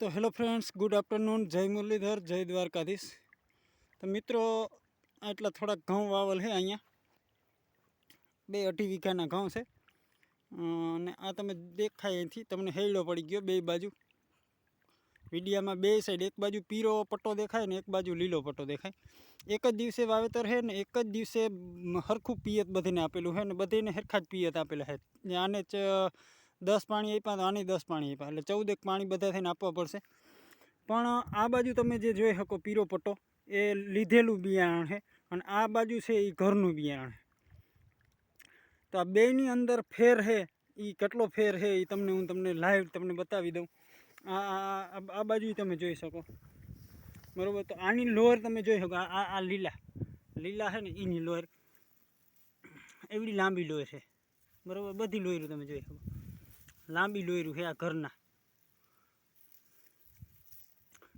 તો hello friends, good afternoon, જય મુરલીધર, જય દ્વારકાધીશ. તો મિત્રો, આટલા થોડાક ઘઉં વાવલ છે અહીંયા. બે અઢી વીઘાના ઘઉં છે. અને આ તમે દેખાય અહીંથી, તમને હેડો પડી ગયો બે બાજુ. વિડીયામાં બે સાઈડ એક બાજુ પીરો પટ્ટો દેખાય ને એક બાજુ લીલો પટ્ટો દેખાય. એક જ દિવસે વાવેતર છે ને એક જ દિવસે હરખું પિયત બધીને આપેલું છે ને બધીને હરખા જ પિયત આપેલા છે આને જ દસ પાણી આપ્યા તો આને દસ પાણી આપ્યા. એટલે ચૌદેક પાણી બધા થઈને આપવા પડશે. પણ આ બાજુ તમે જે જોઈ શકો પીરો પટ્ટો, એ લીધેલું બિયારણ છે અને આ બાજુ છે એ ઘરનું બિયારણ તો આ બેયની અંદર ફેર છે એ કેટલો ફેર છે એ તમને હું તમને લાઈવ તમને બતાવી દઉં. આ, આ- બાજુ તમે જોઈ શકો. બરાબર? તો આની લોર તમે જોઈ શકો, આ આ લીલા. લીલા છે ને એની લોર એવડી લાંબી લોર છે. બરાબર? બધી લોયરું તમે જોઈ શકો. લાંબી લોયરું છે આ ઘરના.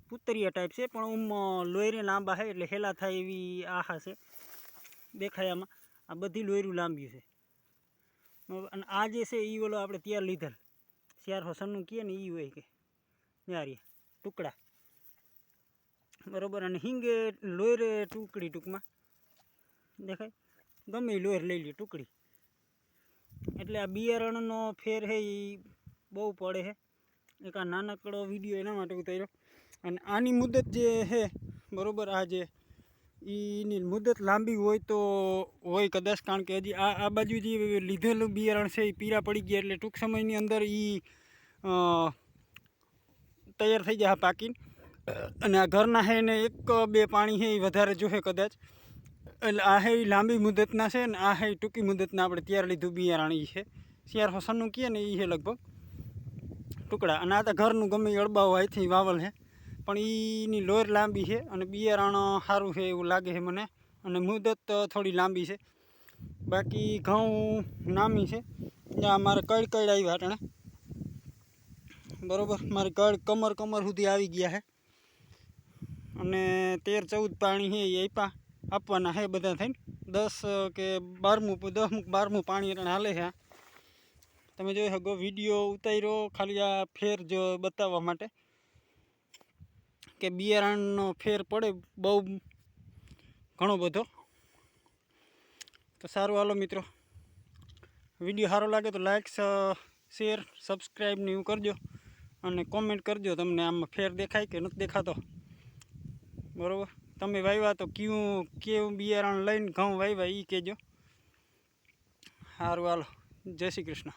પુતરિયા ટાઈપ છે, પણ ઉમ લોયરે લાંબા છે એટલે હેલા થાય એવી આહા છે. દેખાય આમાં આ બધી લોયરું લાંબી છે. અને આ જે છે એ ઓલો આપણે ત્યાર લીધેલ. શિયાર હસનનું કહે ને એ હોય કે ન્યારિયા ટુકડા. બરાબર, અને હિંગે લોયરે ટુકડી ટૂંકમાં. દેખાય? ગમે લોયર લઈ લે ટુકડી. એટલે આ બિયારણનો ફેર છે એ બહુ પડે છે એક આ નાનકડો વીડિયો એના માટે ઉતાર્યો અને આની મુદત જે છે બરાબર, આ જે એની મુદત લાંબી હોય તો હોય કદાચ, કારણ કે હજી આ આ બાજુ જે લીધેલું બિયારણ છે એ પીરા પડી ગયા એટલે ટૂંક સમયની અંદર એ તૈયાર થઈ જાય પાકીને. અને આ ઘરના છે એને એક બે પાણી છે એ વધારે જોશે કદાચ. એટલે આ હે લાંબી મુદતના છે ને આ હે ટૂંકી મુદતના આપણે ત્યાર લીધું બિયારણ એ છે. શિયાર હોસનનું કહે ને એ છે લગભગ ટુકડા. અને આ તો ઘરનું ગમે અડબાઓ અહીંથી વાવલ છે પણ એની લોર લાંબી છે અને બિયારણ સારું છે એવું લાગે છે મને. અને મુદત થોડી લાંબી છે. બાકી ઘઉં નામી છે. ત્યાં મારે કળ કડ આવ્યા અટણે બરોબર? મારે કળ કમર કમર સુધી આવી ગયા છે અને તેર ચૌદ પાણી છે એ આપ્યા આપવાના છે બધા થઈને. દસ કે બારમું દસમું બારમું પાણી એટલે હાલે છે. તમે જોઈ શકો, વીડિયો ઉતાર્યો, ખાલી આ ફેર જો બતાવવા માટે. કે બિયારણનો ફેર પડે બહુ ઘણો બધો. તો સારું હાલો મિત્રો. વીડિયો સારો લાગે તો લાઇક શેર, સબસ્ક્રાઈબ ને એવું કરજો. અને કોમેન્ટ કરજો તમને આમાં ફેર દેખાય કે નથી દેખાતો. બરાબર? તમે વાવ્યા તો કયું, કેવું બિયારણ લઈને ઘઉં વાવ્યા એ કહેજો. સારું હાલો. જય શ્રી કૃષ્ણ.